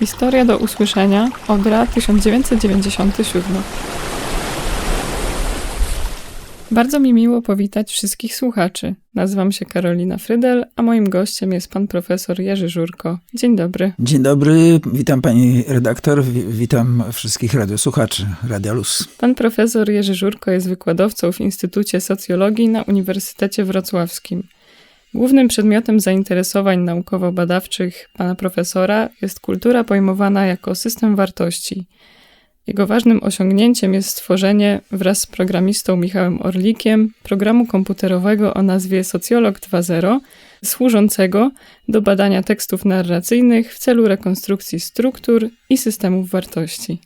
Historia do usłyszenia, Odra 1997. Bardzo mi miło powitać wszystkich słuchaczy. Nazywam się Karolina Frydel, a moim gościem jest pan profesor Jerzy Żurko. Dzień dobry. Dzień dobry, witam pani redaktor, wi- witam wszystkich radiosłuchaczy Radia Luz. Pan profesor Jerzy Żurko jest wykładowcą w Instytucie Socjologii na Uniwersytecie Wrocławskim. Głównym przedmiotem zainteresowań naukowo-badawczych pana profesora jest kultura pojmowana jako system wartości. Jego ważnym osiągnięciem jest stworzenie wraz z programistą Michałem Orlikiem programu komputerowego o nazwie Socjolog 2.0, służącego do badania tekstów narracyjnych w celu rekonstrukcji struktur i systemów wartości.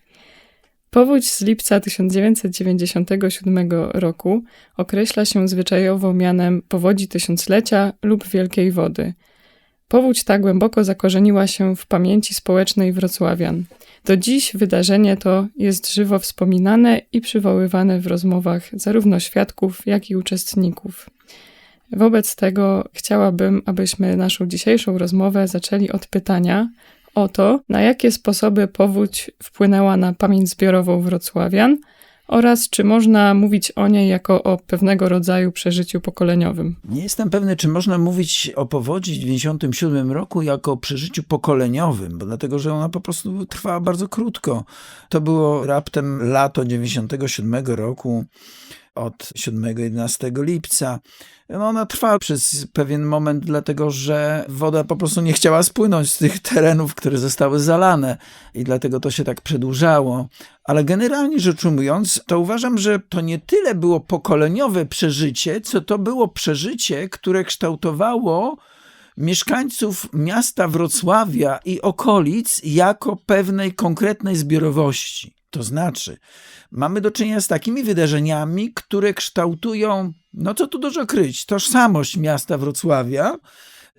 Powódź z lipca 1997 roku określa się zwyczajowo mianem powodzi tysiąclecia lub wielkiej wody. Powódź ta głęboko zakorzeniła się w pamięci społecznej wrocławian. Do dziś wydarzenie to jest żywo wspominane i przywoływane w rozmowach zarówno świadków, jak i uczestników. Wobec tego chciałabym, abyśmy naszą dzisiejszą rozmowę zaczęli od pytania o to, na jakie sposoby powódź wpłynęła na pamięć zbiorową wrocławian oraz czy można mówić o niej jako o pewnego rodzaju przeżyciu pokoleniowym. Nie jestem pewny, czy można mówić o powodzi w 1997 roku jako o przeżyciu pokoleniowym, bo dlatego, że ona po prostu trwała bardzo krótko. To było raptem lato 1997 roku, od 7-11 lipca. No, ona trwała przez pewien moment, dlatego że woda po prostu nie chciała spłynąć z tych terenów, które zostały zalane i dlatego to się tak przedłużało. Ale generalnie rzecz ujmując, to uważam, że to nie tyle było pokoleniowe przeżycie, co to było przeżycie, które kształtowało mieszkańców miasta Wrocławia i okolic jako pewnej konkretnej zbiorowości. To znaczy, mamy do czynienia z takimi wydarzeniami, które kształtują, no co tu dużo kryć, tożsamość miasta Wrocławia.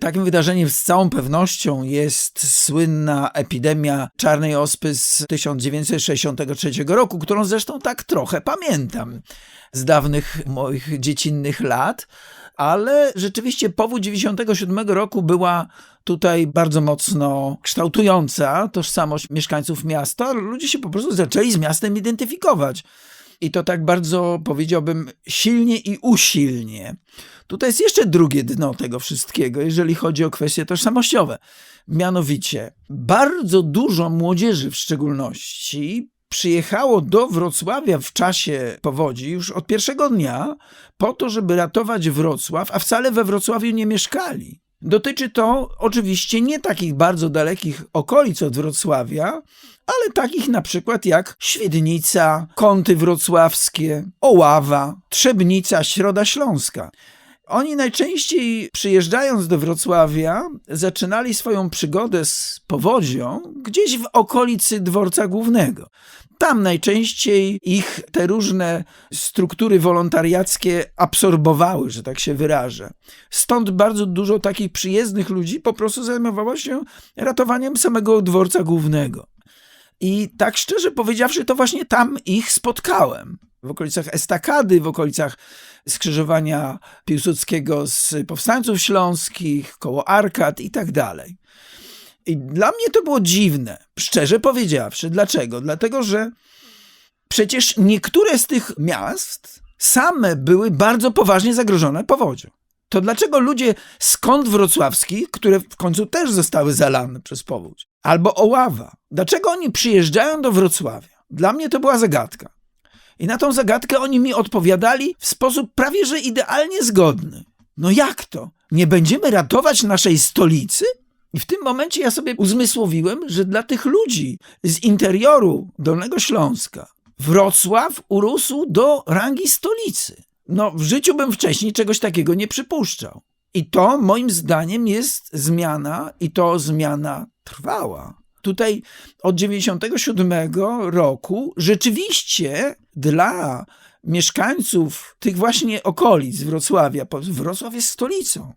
Takim wydarzeniem z całą pewnością jest słynna epidemia czarnej ospy z 1963 roku, którą zresztą tak trochę pamiętam z dawnych moich dziecinnych lat, ale rzeczywiście powódź 97 roku była tutaj bardzo mocno kształtująca tożsamość mieszkańców miasta. Ludzie się po prostu zaczęli z miastem identyfikować. I to tak bardzo, powiedziałbym, silnie i usilnie. Tutaj jest jeszcze drugie dno tego wszystkiego, jeżeli chodzi o kwestie tożsamościowe. Mianowicie, bardzo dużo młodzieży w szczególności przyjechało do Wrocławia w czasie powodzi już od pierwszego dnia po to, żeby ratować Wrocław, a wcale we Wrocławiu nie mieszkali. Dotyczy to oczywiście nie takich bardzo dalekich okolic od Wrocławia, ale takich na przykład jak Świdnica, Kąty Wrocławskie, Oława, Trzebnica, Środa Śląska. Oni najczęściej przyjeżdżając do Wrocławia zaczynali swoją przygodę z powodzią gdzieś w okolicy dworca głównego. Tam najczęściej ich te różne struktury wolontariackie absorbowały, że tak się wyrażę. Stąd bardzo dużo takich przyjezdnych ludzi po prostu zajmowało się ratowaniem samego dworca głównego. I tak szczerze powiedziawszy, to właśnie tam ich spotkałem. W okolicach Estakady, w okolicach skrzyżowania Piłsudskiego z Powstańców Śląskich, koło Arkad i tak dalej. I dla mnie to było dziwne, szczerze powiedziawszy. Dlaczego? Dlatego, że przecież niektóre z tych miast same były bardzo poważnie zagrożone powodzią. To dlaczego ludzie z kąt wrocławskich, które w końcu też zostały zalane przez powódź, albo Oława, dlaczego oni przyjeżdżają do Wrocławia? Dla mnie to była zagadka. I na tą zagadkę oni mi odpowiadali w sposób prawie że idealnie zgodny. No jak to? Nie będziemy ratować naszej stolicy? I w tym momencie ja sobie uzmysłowiłem, że dla tych ludzi z interioru Dolnego Śląska Wrocław urósł do rangi stolicy. No, w życiu bym wcześniej czegoś takiego nie przypuszczał. I to moim zdaniem jest zmiana, i to zmiana trwała. Tutaj od 97 roku rzeczywiście dla mieszkańców tych właśnie okolic Wrocławia, Wrocław jest stolicą.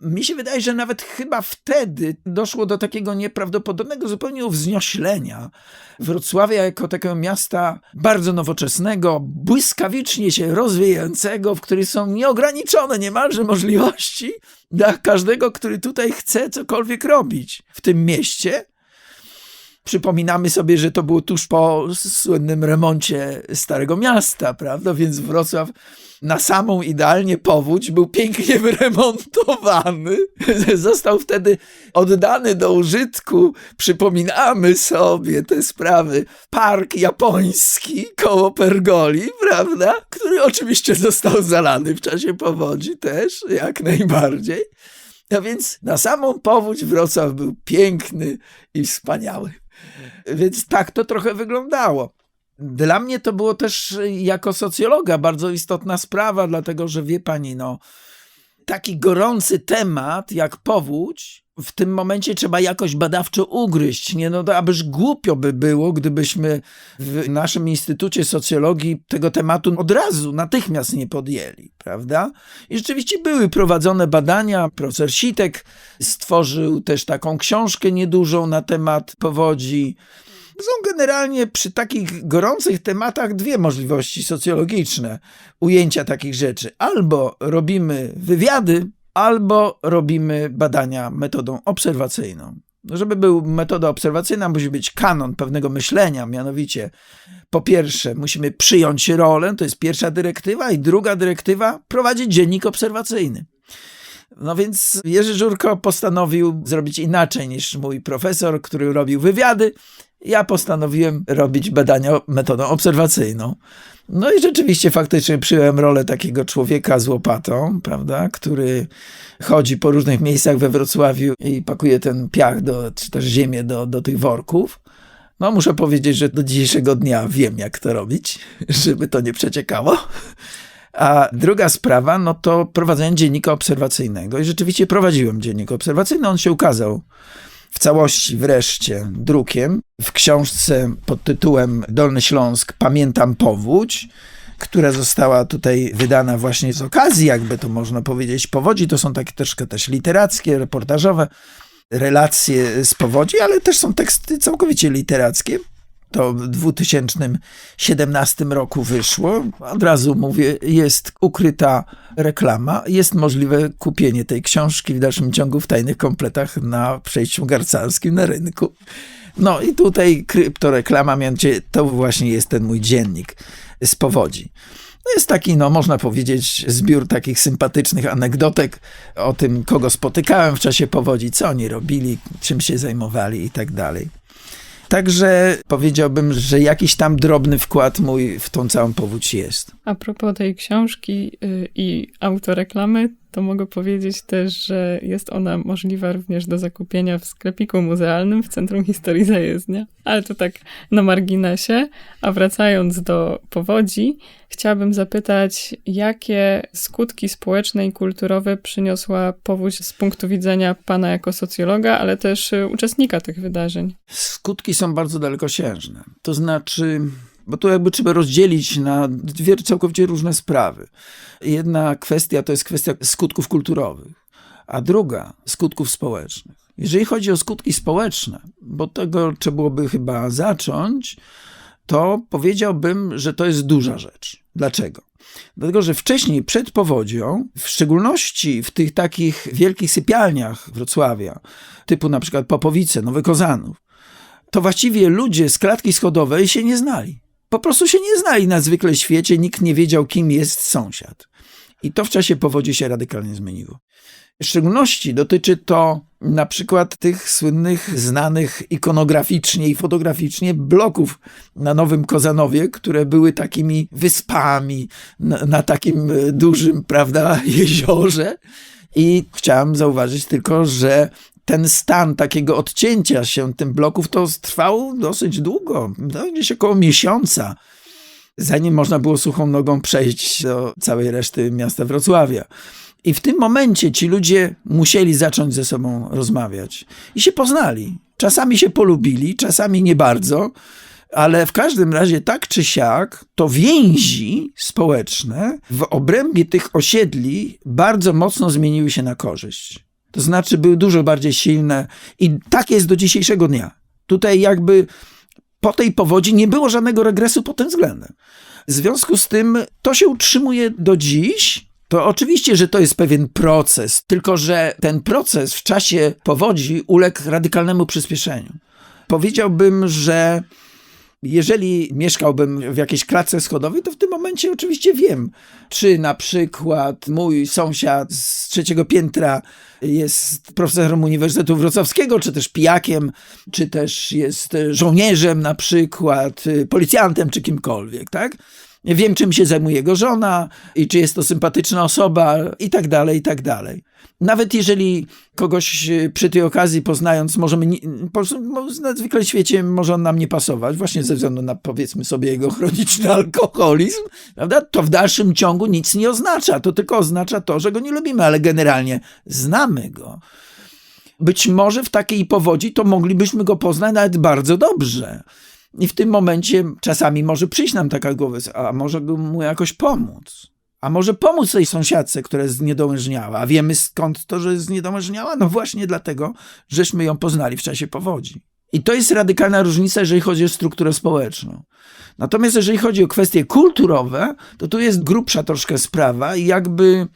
Mi się wydaje, że nawet chyba wtedy doszło do takiego nieprawdopodobnego zupełnie uwznioślenia Wrocławia jako takiego miasta bardzo nowoczesnego, błyskawicznie się rozwijającego, w którym są nieograniczone niemalże możliwości dla każdego, który tutaj chce cokolwiek robić w tym mieście. Przypominamy sobie, że to było tuż po słynnym remoncie Starego Miasta, prawda? Więc Wrocław na samą idealnie powódź był pięknie wyremontowany. Został wtedy oddany do użytku. Przypominamy sobie te sprawy. Park japoński koło Pergoli, prawda? Który oczywiście został zalany w czasie powodzi też, jak najbardziej. A więc na samą powódź Wrocław był piękny i wspaniały. Więc tak to trochę wyglądało. Dla mnie to było też jako socjologa bardzo istotna sprawa, dlatego że wie pani, no, taki gorący temat jak powódź, w tym momencie trzeba jakoś badawczo ugryźć. Nie, no to abyż głupio by było, gdybyśmy w naszym Instytucie Socjologii tego tematu od razu, natychmiast nie podjęli, prawda? I rzeczywiście były prowadzone badania. Profesor Sitek stworzył też taką książkę niedużą na temat powodzi. Są generalnie przy takich gorących tematach dwie możliwości socjologiczne ujęcia takich rzeczy. Albo robimy wywiady, albo robimy badania metodą obserwacyjną. Żeby był metoda obserwacyjna, musi być kanon pewnego myślenia, mianowicie po pierwsze musimy przyjąć rolę, to jest pierwsza dyrektywa, i druga dyrektywa prowadzić dziennik obserwacyjny. No więc Jerzy Żurko postanowił zrobić inaczej niż mój profesor, który robił wywiady. Ja postanowiłem robić badania metodą obserwacyjną. No i rzeczywiście faktycznie przyjąłem rolę takiego człowieka z łopatą, prawda, który chodzi po różnych miejscach we Wrocławiu i pakuje ten piach do, czy też ziemię do, do tych worków. No muszę powiedzieć, że do dzisiejszego dnia wiem, jak to robić, żeby to nie przeciekało. A druga sprawa, no to prowadzenie dziennika obserwacyjnego. I rzeczywiście prowadziłem dziennik obserwacyjny, on się ukazał w całości wreszcie drukiem w książce pod tytułem Dolny Śląsk Pamiętam powódź, która została tutaj wydana właśnie z okazji, jakby to można powiedzieć, powodzi. To są takie troszkę też literackie, reportażowe relacje z powodzi, ale też są teksty całkowicie literackie. To w 2017 roku wyszło. Od razu mówię, jest ukryta reklama. Jest możliwe kupienie tej książki w dalszym ciągu w tajnych kompletach na przejściu garcarskim na rynku. No i tutaj kryptoreklama, mianowicie to właśnie jest ten mój dziennik z powodzi. To jest taki, no można powiedzieć, zbiór takich sympatycznych anegdotek o tym, kogo spotykałem w czasie powodzi, co oni robili, czym się zajmowali i tak dalej. Także powiedziałbym, że jakiś tam drobny wkład mój w tą całą powódź jest. A propos tej książki y, i autoreklamy, to mogę powiedzieć też, że jest ona możliwa również do zakupienia w sklepiku muzealnym w Centrum Historii Zajezdnia. Ale to tak na marginesie. A wracając do powodzi, chciałabym zapytać, jakie skutki społeczne i kulturowe przyniosła powódź z punktu widzenia pana jako socjologa, ale też uczestnika tych wydarzeń? Skutki są bardzo dalekosiężne. To znaczy, bo tu jakby trzeba rozdzielić na dwie całkowicie różne sprawy. Jedna kwestia to jest kwestia skutków kulturowych, a druga skutków społecznych. Jeżeli chodzi o skutki społeczne, bo tego trzeba byłoby chyba zacząć, to powiedziałbym, że to jest duża rzecz. Dlaczego? Dlatego, że wcześniej, przed powodzią, w szczególności w tych takich wielkich sypialniach Wrocławia, typu na przykład Popowice, Nowy Kozanów, to właściwie ludzie z klatki schodowej się nie znali po prostu się nie znali na zwykle świecie, nikt nie wiedział, kim jest sąsiad. I to w czasie powodzi się radykalnie zmieniło. W szczególności dotyczy to na przykład tych słynnych, znanych ikonograficznie i fotograficznie bloków na Nowym Kozanowie, które były takimi wyspami na, na takim dużym, prawda, jeziorze. I chciałem zauważyć tylko, że ten stan takiego odcięcia się tym bloków to trwał dosyć długo, no, gdzieś około miesiąca, zanim można było suchą nogą przejść do całej reszty miasta Wrocławia. I w tym momencie ci ludzie musieli zacząć ze sobą rozmawiać i się poznali. Czasami się polubili, czasami nie bardzo, ale w każdym razie tak czy siak to więzi społeczne w obrębie tych osiedli bardzo mocno zmieniły się na korzyść. To znaczy były dużo bardziej silne i tak jest do dzisiejszego dnia. Tutaj jakby po tej powodzi nie było żadnego regresu pod tym względem. W związku z tym to się utrzymuje do dziś. To oczywiście, że to jest pewien proces, tylko że ten proces w czasie powodzi uległ radykalnemu przyspieszeniu. powiedziałbym, że jeżeli mieszkałbym w jakiejś klatce schodowej, to w tym momencie oczywiście wiem, czy na przykład mój sąsiad z trzeciego piętra jest profesorem Uniwersytetu Wrocławskiego, czy też pijakiem, czy też jest żołnierzem na przykład, policjantem, czy kimkolwiek, tak? Wiem, czym się zajmuje jego żona i czy jest to sympatyczna osoba i tak dalej, i tak dalej. Nawet jeżeli kogoś przy tej okazji poznając, możemy, po na zwykle świecie może on nam nie pasować, właśnie ze względu na powiedzmy sobie jego chroniczny alkoholizm, prawda? To w dalszym ciągu nic nie oznacza. To tylko oznacza to, że go nie lubimy, ale generalnie znamy go. Być może w takiej powodzi to moglibyśmy go poznać nawet bardzo dobrze. I w tym momencie czasami może przyjść nam taka głowa, a może mu jakoś pomóc. A może pomóc tej sąsiadce, która jest zniedołężniała. A wiemy skąd to, że jest zniedołężniała? No właśnie dlatego, żeśmy ją poznali w czasie powodzi. I to jest radykalna różnica, jeżeli chodzi o strukturę społeczną. Natomiast jeżeli chodzi o kwestie kulturowe, to tu jest grubsza troszkę sprawa i jakby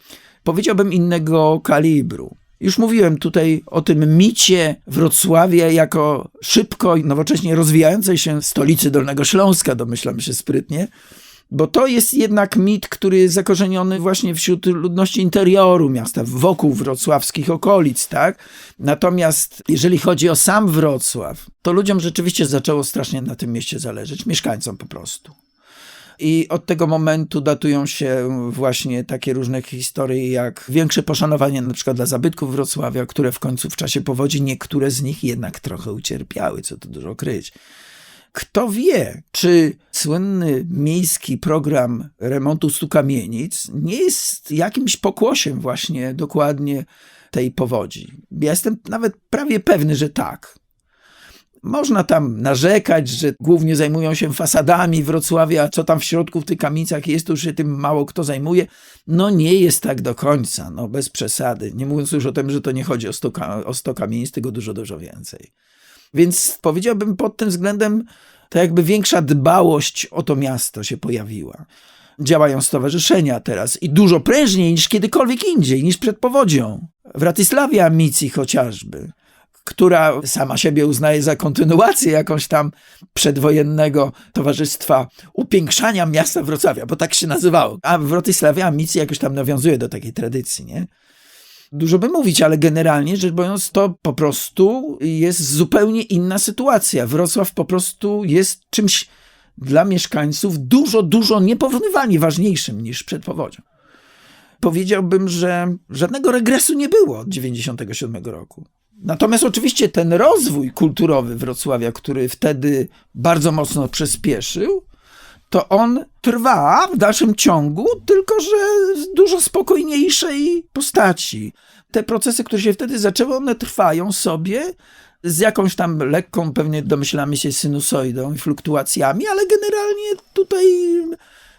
powiedziałbym innego kalibru. Już mówiłem tutaj o tym micie Wrocławia jako szybko i nowocześnie rozwijającej się stolicy Dolnego Śląska, domyślam się sprytnie, bo to jest jednak mit, który jest zakorzeniony właśnie wśród ludności interioru miasta, wokół wrocławskich okolic, tak? Natomiast jeżeli chodzi o sam Wrocław, to ludziom rzeczywiście zaczęło strasznie na tym mieście zależeć, mieszkańcom po prostu. I od tego momentu datują się właśnie takie różne historie, jak większe poszanowanie na przykład dla zabytków Wrocławia, które w końcu w czasie powodzi niektóre z nich jednak trochę ucierpiały, co tu dużo kryć. Kto wie, czy słynny miejski program remontu stu kamienic nie jest jakimś pokłosiem właśnie dokładnie tej powodzi. Ja jestem nawet prawie pewny, że tak. Można tam narzekać, że głównie zajmują się fasadami Wrocławia, co tam w środku w tych kamienicach jest, to już się tym mało kto zajmuje. No nie jest tak do końca, no bez przesady. Nie mówiąc już o tym, że to nie chodzi o 100, o 100 kamienic, tylko dużo, dużo więcej. Więc powiedziałbym pod tym względem, to jakby większa dbałość o to miasto się pojawiła. Działają stowarzyszenia teraz i dużo prężniej niż kiedykolwiek indziej, niż przed powodzią. W Ratysławie Amici chociażby która sama siebie uznaje za kontynuację jakąś tam przedwojennego towarzystwa upiększania miasta Wrocławia, bo tak się nazywało. A w Wrocławie Amici jakoś tam nawiązuje do takiej tradycji, nie? Dużo by mówić, ale generalnie rzecz biorąc, to po prostu jest zupełnie inna sytuacja. Wrocław po prostu jest czymś dla mieszkańców dużo, dużo nieporównywalnie ważniejszym niż przed powodzią. Powiedziałbym, że żadnego regresu nie było od 1997 roku. Natomiast oczywiście ten rozwój kulturowy Wrocławia, który wtedy bardzo mocno przyspieszył, to on trwa w dalszym ciągu, tylko że w dużo spokojniejszej postaci. Te procesy, które się wtedy zaczęły, one trwają sobie z jakąś tam lekką, pewnie domyślamy się, sinusoidą i fluktuacjami, ale generalnie tutaj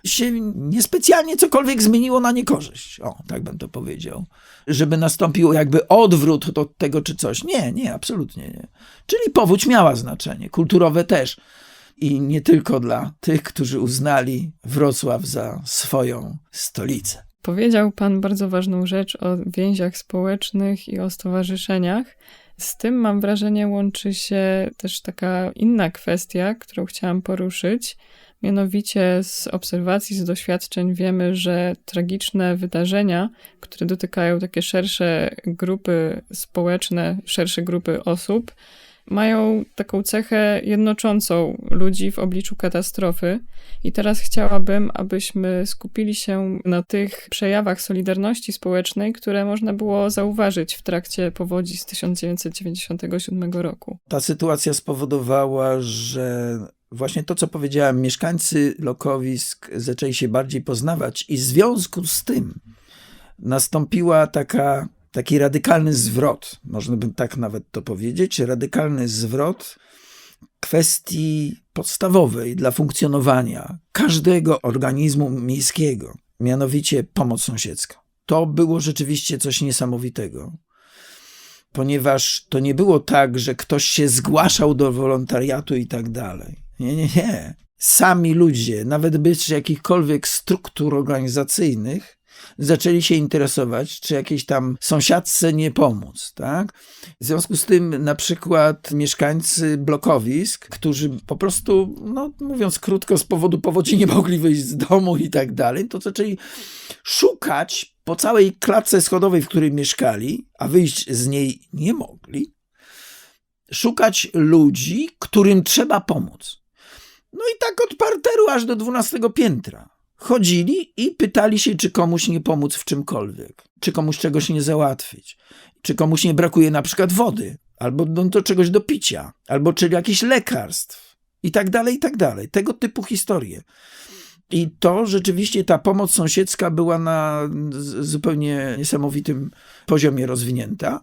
się niespecjalnie cokolwiek zmieniło na niekorzyść. O, tak bym to powiedział. Żeby nastąpił jakby odwrót do tego czy coś. Nie, nie, absolutnie nie. Czyli powódź miała znaczenie, kulturowe też. I nie tylko dla tych, którzy uznali Wrocław za swoją stolicę. Powiedział Pan bardzo ważną rzecz o więziach społecznych i o stowarzyszeniach. Z tym mam wrażenie łączy się też taka inna kwestia, którą chciałam poruszyć Mianowicie z obserwacji, z doświadczeń wiemy, że tragiczne wydarzenia, które dotykają takie szersze grupy społeczne, szersze grupy osób, mają taką cechę jednoczącą ludzi w obliczu katastrofy. I teraz chciałabym, abyśmy skupili się na tych przejawach solidarności społecznej, które można było zauważyć w trakcie powodzi z 1997 roku. Ta sytuacja spowodowała, że właśnie to, co powiedziałem, mieszkańcy lokowisk zaczęli się bardziej poznawać, i w związku z tym nastąpiła taka, taki radykalny zwrot, można by tak nawet to powiedzieć, radykalny zwrot kwestii podstawowej dla funkcjonowania każdego organizmu miejskiego, mianowicie pomoc sąsiedzka. To było rzeczywiście coś niesamowitego ponieważ to nie było tak, że ktoś się zgłaszał do wolontariatu i tak dalej. Nie, nie, nie. Sami ludzie, nawet bez jakichkolwiek struktur organizacyjnych, Zaczęli się interesować, czy jakiejś tam sąsiadce nie pomóc, tak? W związku z tym na przykład mieszkańcy blokowisk, którzy po prostu, no mówiąc krótko, z powodu powodzi nie mogli wyjść z domu i tak dalej, to zaczęli szukać po całej klatce schodowej, w której mieszkali, a wyjść z niej nie mogli, szukać ludzi, którym trzeba pomóc. No i tak od parteru aż do dwunastego piętra. Chodzili i pytali się, czy komuś nie pomóc w czymkolwiek, czy komuś czegoś nie załatwić, czy komuś nie brakuje na przykład wody, albo no, do czegoś do picia, albo czy jakichś lekarstw i tak dalej, i tak dalej. Tego typu historie. I to rzeczywiście ta pomoc sąsiedzka była na zupełnie niesamowitym poziomie rozwinięta.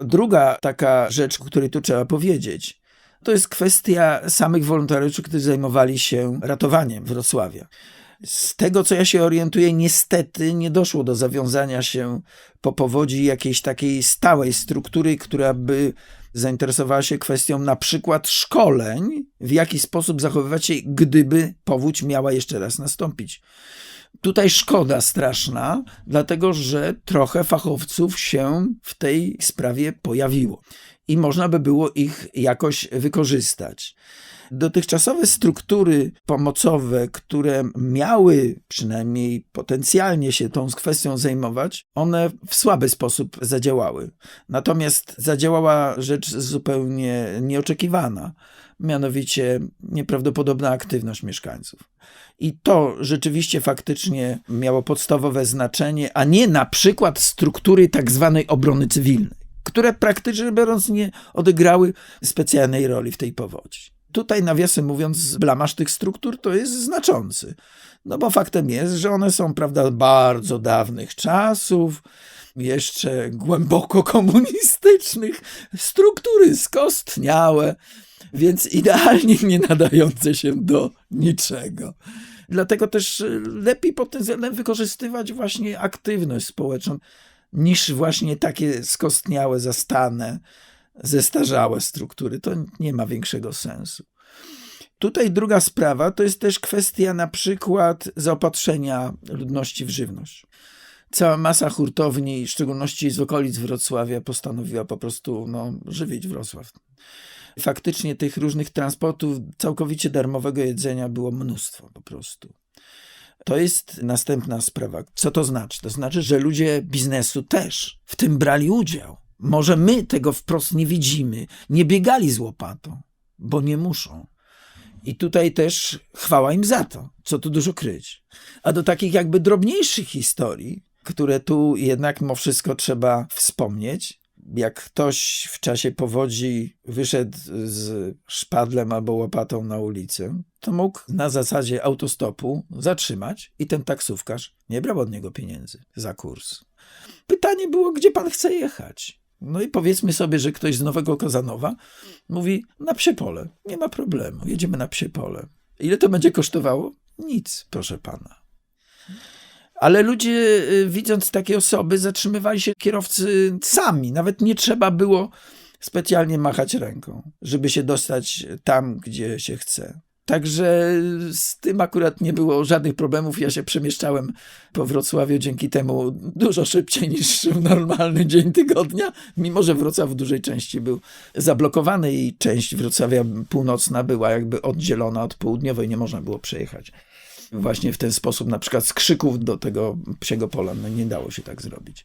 Druga taka rzecz, o której tu trzeba powiedzieć, to jest kwestia samych wolontariuszy, którzy zajmowali się ratowaniem Wrocławia. Z tego, co ja się orientuję, niestety nie doszło do zawiązania się po powodzi jakiejś takiej stałej struktury, która by zainteresowała się kwestią na przykład szkoleń, w jaki sposób zachowywać się, gdyby powódź miała jeszcze raz nastąpić. Tutaj szkoda straszna, dlatego że trochę fachowców się w tej sprawie pojawiło i można by było ich jakoś wykorzystać. Dotychczasowe struktury pomocowe, które miały przynajmniej potencjalnie się tą kwestią zajmować, one w słaby sposób zadziałały. Natomiast zadziałała rzecz zupełnie nieoczekiwana, mianowicie nieprawdopodobna aktywność mieszkańców. I to rzeczywiście faktycznie miało podstawowe znaczenie, a nie na przykład struktury tak zwanej obrony cywilnej, które praktycznie biorąc nie odegrały specjalnej roli w tej powodzi. Tutaj, nawiasem mówiąc, blamasz tych struktur to jest znaczący. No bo faktem jest, że one są, prawda, bardzo dawnych czasów, jeszcze głęboko komunistycznych, struktury skostniałe, więc idealnie nie nadające się do niczego. Dlatego też lepiej pod tym względem wykorzystywać właśnie aktywność społeczną, niż właśnie takie skostniałe, zastane, zestarzałe struktury. To nie ma większego sensu. Tutaj druga sprawa to jest też kwestia na przykład zaopatrzenia ludności w żywność. Cała masa hurtowni, w szczególności z okolic Wrocławia, postanowiła po prostu no, żywić Wrocław. Faktycznie tych różnych transportów całkowicie darmowego jedzenia było mnóstwo po prostu. To jest następna sprawa. Co to znaczy? To znaczy, że ludzie biznesu też w tym brali udział. Może my tego wprost nie widzimy, nie biegali z łopatą, bo nie muszą. I tutaj też chwała im za to, co tu dużo kryć. A do takich jakby drobniejszych historii, które tu jednak mimo wszystko trzeba wspomnieć, jak ktoś w czasie powodzi wyszedł z szpadlem albo łopatą na ulicę, to mógł na zasadzie autostopu zatrzymać i ten taksówkarz nie brał od niego pieniędzy za kurs. Pytanie było, gdzie pan chce jechać? No i powiedzmy sobie, że ktoś z Nowego Kozanowa mówi na psie pole. Nie ma problemu, jedziemy na psie pole. Ile to będzie kosztowało? Nic, proszę pana. Ale ludzie, y, widząc takie osoby, zatrzymywali się kierowcy sami. Nawet nie trzeba było specjalnie machać ręką, żeby się dostać tam, gdzie się chce. Także z tym akurat nie było żadnych problemów. Ja się przemieszczałem po Wrocławiu dzięki temu dużo szybciej niż w normalny dzień tygodnia, mimo że Wrocław w dużej części był zablokowany i część Wrocławia północna była jakby oddzielona od południowej, nie można było przejechać. Właśnie w ten sposób, na przykład z krzyków do tego psiego pola, no nie dało się tak zrobić.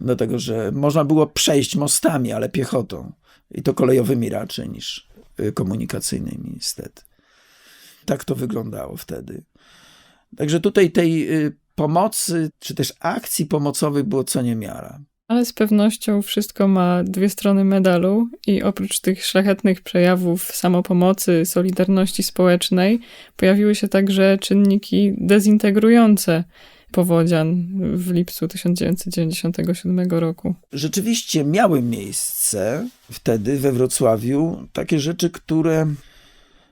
Dlatego, że można było przejść mostami, ale piechotą. I to kolejowymi raczej niż y, komunikacyjnymi, niestety. Tak to wyglądało wtedy. Także tutaj tej y, pomocy, czy też akcji pomocowych było co niemiara. Ale z pewnością wszystko ma dwie strony medalu i oprócz tych szlachetnych przejawów samopomocy, solidarności społecznej, pojawiły się także czynniki dezintegrujące powodzian w lipcu 1997 roku. Rzeczywiście miały miejsce wtedy we Wrocławiu takie rzeczy, które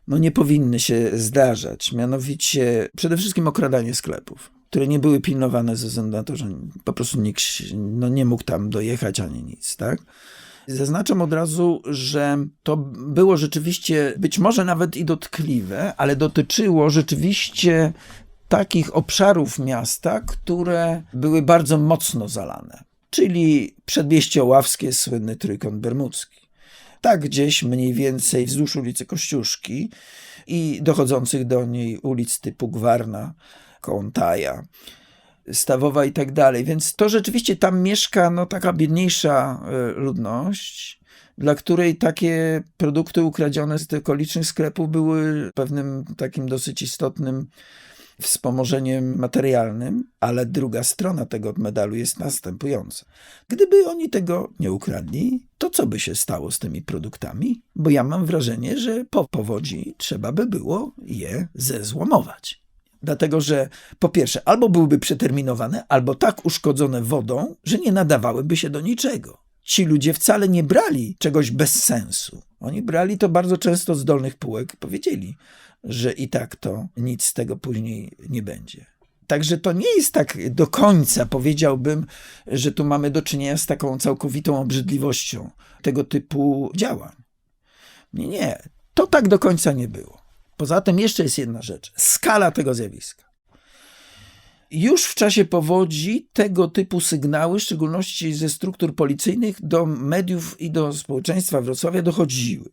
no nie powinny się zdarzać. Mianowicie przede wszystkim okradanie sklepów, które nie były pilnowane ze względu na to, że po prostu nikt no, nie mógł tam dojechać ani nic, tak? Zaznaczam od razu, że to było rzeczywiście być może nawet i dotkliwe, ale dotyczyło rzeczywiście takich obszarów miasta, które były bardzo mocno zalane. Czyli przedmieście Oławskie, słynny Trójkąt Bermudzki. Tak gdzieś mniej więcej wzdłuż ulicy Kościuszki i dochodzących do niej ulic typu Gwarna, Kołątaja, Stawowa i tak dalej. Więc to rzeczywiście tam mieszka no, taka biedniejsza e, ludność, dla której takie produkty ukradzione z tych okolicznych sklepów były pewnym takim dosyć istotnym wspomożeniem materialnym, ale druga strona tego medalu jest następująca. Gdyby oni tego nie ukradli, to co by się stało z tymi produktami? Bo ja mam wrażenie, że po powodzi trzeba by było je zezłomować. Dlatego, że po pierwsze, albo byłyby przeterminowane, albo tak uszkodzone wodą, że nie nadawałyby się do niczego. Ci ludzie wcale nie brali czegoś bez sensu. Oni brali to bardzo często z dolnych półek, powiedzieli, że i tak to nic z tego później nie będzie. Także to nie jest tak do końca, powiedziałbym, że tu mamy do czynienia z taką całkowitą obrzydliwością tego typu działań. Nie, nie, to tak do końca nie było. Poza tym jeszcze jest jedna rzecz: skala tego zjawiska. Już w czasie powodzi tego typu sygnały, w szczególności ze struktur policyjnych, do mediów i do społeczeństwa Wrocławia dochodziły.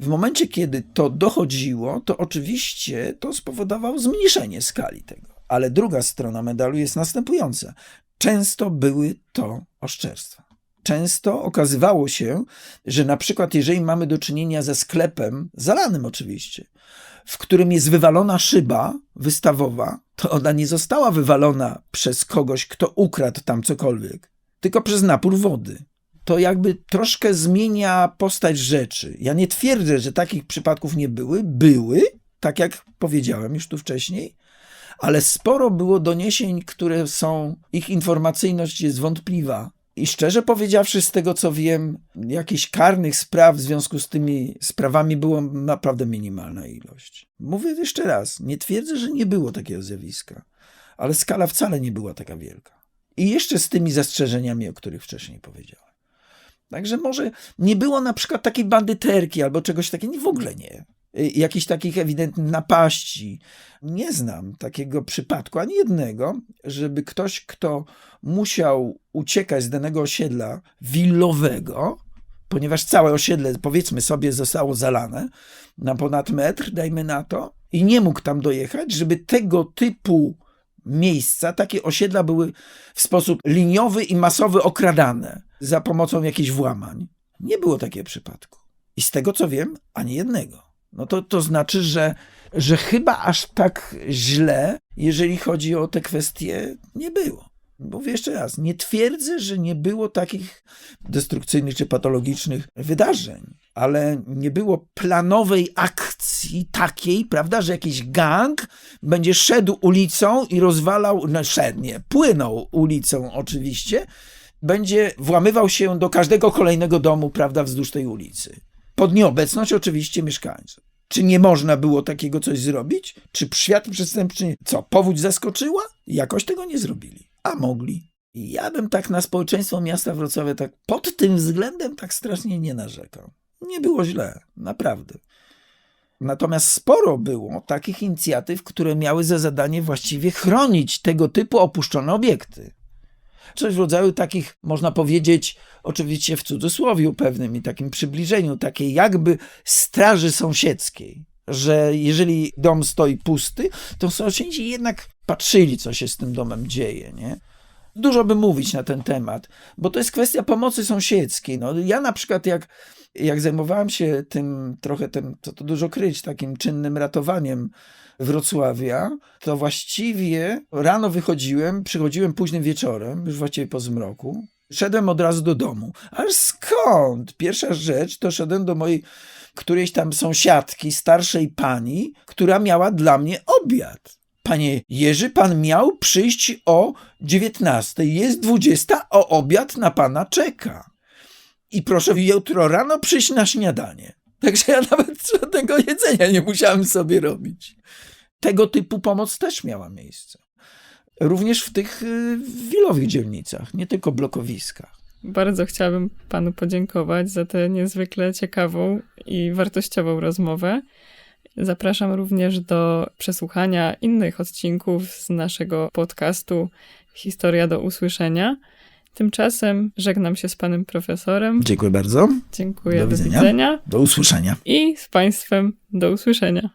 W momencie, kiedy to dochodziło, to oczywiście to spowodowało zmniejszenie skali tego. Ale druga strona medalu jest następująca. Często były to oszczerstwa. Często okazywało się, że na przykład jeżeli mamy do czynienia ze sklepem, zalanym oczywiście, w którym jest wywalona szyba wystawowa, to ona nie została wywalona przez kogoś, kto ukradł tam cokolwiek, tylko przez napór wody. To jakby troszkę zmienia postać rzeczy. Ja nie twierdzę, że takich przypadków nie były. Były, tak jak powiedziałem już tu wcześniej, ale sporo było doniesień, które są, ich informacyjność jest wątpliwa i szczerze powiedziawszy, z tego co wiem, jakichś karnych spraw w związku z tymi sprawami było naprawdę minimalna ilość. Mówię jeszcze raz, nie twierdzę, że nie było takiego zjawiska, ale skala wcale nie była taka wielka. I jeszcze z tymi zastrzeżeniami, o których wcześniej powiedziałem. Także może nie było na przykład takiej bandyterki albo czegoś takiego, w ogóle nie. Y, jakichś takich ewidentnych napaści. Nie znam takiego przypadku, ani jednego, żeby ktoś, kto musiał uciekać z danego osiedla willowego, ponieważ całe osiedle, powiedzmy sobie, zostało zalane na ponad metr, dajmy na to, i nie mógł tam dojechać, żeby tego typu miejsca, takie osiedla były w sposób liniowy i masowy okradane za pomocą jakichś włamań. Nie było takiego przypadku. I z tego co wiem, ani jednego no to, to znaczy, że, że chyba aż tak źle, jeżeli chodzi o te kwestie, nie było. Mówię jeszcze raz, nie twierdzę, że nie było takich destrukcyjnych czy patologicznych wydarzeń, ale nie było planowej akcji takiej, prawda, że jakiś gang będzie szedł ulicą i rozwalał, no szedł, nie, płynął ulicą oczywiście, będzie włamywał się do każdego kolejnego domu, prawda, wzdłuż tej ulicy pod nieobecność oczywiście mieszkańców. Czy nie można było takiego coś zrobić? Czy świat przestępczy, co, powódź zaskoczyła? Jakoś tego nie zrobili. A mogli. Ja bym tak na społeczeństwo miasta Wrocławia tak pod tym względem tak strasznie nie narzekał. Nie było źle, naprawdę. Natomiast sporo było takich inicjatyw, które miały za zadanie właściwie chronić tego typu opuszczone obiekty. Coś w rodzaju takich, można powiedzieć, oczywiście w cudzysłowie pewnym i takim przybliżeniu, takiej jakby straży sąsiedzkiej, że jeżeli dom stoi pusty, to sąsiedzi jednak patrzyli, co się z tym domem dzieje, nie? Dużo by mówić na ten temat, bo to jest kwestia pomocy sąsiedzkiej. No, ja na przykład jak, jak zajmowałem się tym trochę, tym, co to dużo kryć, takim czynnym ratowaniem Wrocławia, to właściwie rano wychodziłem, przychodziłem późnym wieczorem, już właściwie po zmroku, szedłem od razu do domu. Ale skąd? Pierwsza rzecz to szedłem do mojej którejś tam sąsiadki, starszej pani, która miała dla mnie obiad. Panie Jerzy, pan miał przyjść o 19. Jest 20, a obiad na pana czeka. I proszę jutro rano przyjść na śniadanie. Także ja nawet żadnego jedzenia nie musiałem sobie robić. Tego typu pomoc też miała miejsce. Również w tych y, wilowych dzielnicach, nie tylko blokowiskach. Bardzo chciałabym panu podziękować za tę niezwykle ciekawą i wartościową rozmowę. Zapraszam również do przesłuchania innych odcinków z naszego podcastu Historia do usłyszenia. Tymczasem żegnam się z panem profesorem. Dziękuję bardzo. Dziękuję, Do do widzenia. widzenia. Do usłyszenia. I z państwem do usłyszenia.